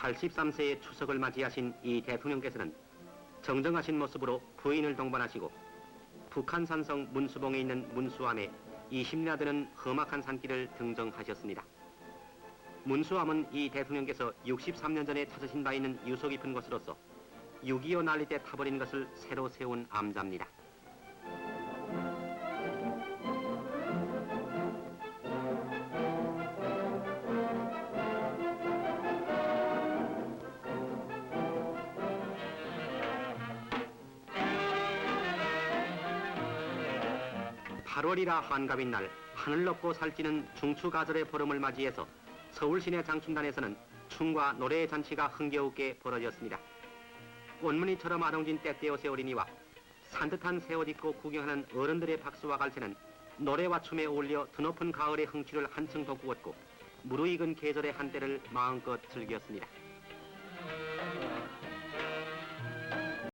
83세의 추석을 맞이하신 이 대통령께서는 정정하신 모습으로 부인을 동반하시고 북한 산성 문수봉에 있는 문수암에 20나 되는 험악한 산길을 등정하셨습니다. 문수암은 이 대통령께서 63년 전에 찾으신 바 있는 유서 깊은 곳으로서 6.25 난리 때 타버린 것을 새로 세운 암자입니다. 팔월이라 한가빈 날 하늘 높고 살찌는 중추가절의 보름을 맞이해서 서울 시내 장춘단에서는 춤과 노래의 잔치가 흥겨우게 벌어졌습니다. 꽃무늬처럼 아동진 때때어 세어리니와 산뜻한 새 옷 입고 구경하는 어른들의 박수와 갈채는 노래와 춤에 어울려 드높은 가을의 흥취를 한층 돋구었고 무르익은 계절의 한때를 마음껏 즐겼습니다.